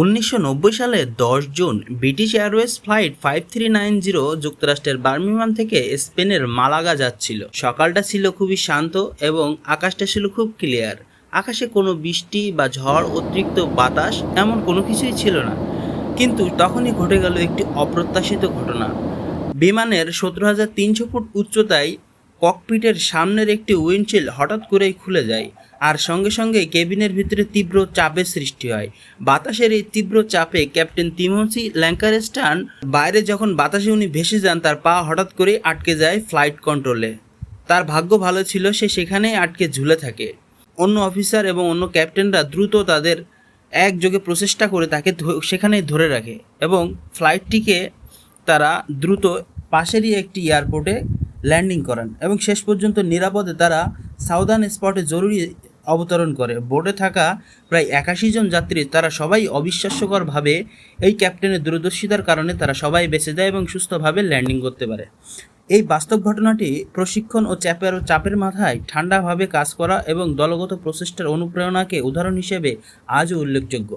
উনিশশো নব্বই সালে দশ June British Airways flight five three nine zero যুক্তরাষ্ট্রের বার্মিমান থেকে স্পেনের মালাগা যাচ্ছিল। সকালটা ছিল খুবই শান্ত এবং আকাশটা ছিল খুব ক্লিয়ার। আকাশে কোনো বৃষ্টি বা ঝড়, অতিরিক্ত বাতাস এমন কোনো কিছুই ছিল না। কিন্তু তখনই ঘটে গেল একটি অপ্রত্যাশিত ঘটনা। বিমানের সতেরো হাজার তিনশো ফুট উচ্চতায় ককপিটের সামনের একটি উইন্ডশিল্ড হঠাৎ করেই খুলে যায় আর সঙ্গে সঙ্গে কেবিনের ভিতরে তীব্র চাপের সৃষ্টি হয়। বাতাসের এই তীব্র চাপে ক্যাপ্টেন তিমোসি ল্যাঙ্কারেস্টান বাইরে যখন বাতাসে উনি ভেসে যান, তার পা হঠাৎ করেই আটকে যায় ফ্লাইট কন্ট্রোলে। তার ভাগ্য ভালো ছিল সে সেখানেই আটকে ঝুলে থাকে। অন্য অফিসার এবং অন্য ক্যাপ্টেনরা দ্রুত তাদের একযোগে প্রচেষ্টা করে তাকে সেখানেই ধরে রাখে এবং ফ্লাইটটিকে তারা দ্রুত পাশেরই একটি এয়ারপোর্টে ল্যান্ডিং করেন এবং শেষ পর্যন্ত নিরাপদে তারা সাউদার্ন স্পটে জরুরি অবতরণ করে। বোর্ডে থাকা প্রায় একাশি জন যাত্রী, তারা সবাই অবিশ্বাস্যকরভাবে এই ক্যাপ্টেনের দূরদর্শিতার কারণে তারা সবাই বেঁচে যায় এবং সুস্থভাবে ল্যান্ডিং করতে পারে। এই বাস্তব ঘটনাটি প্রশিক্ষণ ও চাপের চাপের মাথায় ঠান্ডাভাবে কাজ করা এবং দলগত প্রচেষ্টার অনুপ্রেরণাকে উদাহরণ হিসেবে আজও উল্লেখযোগ্য।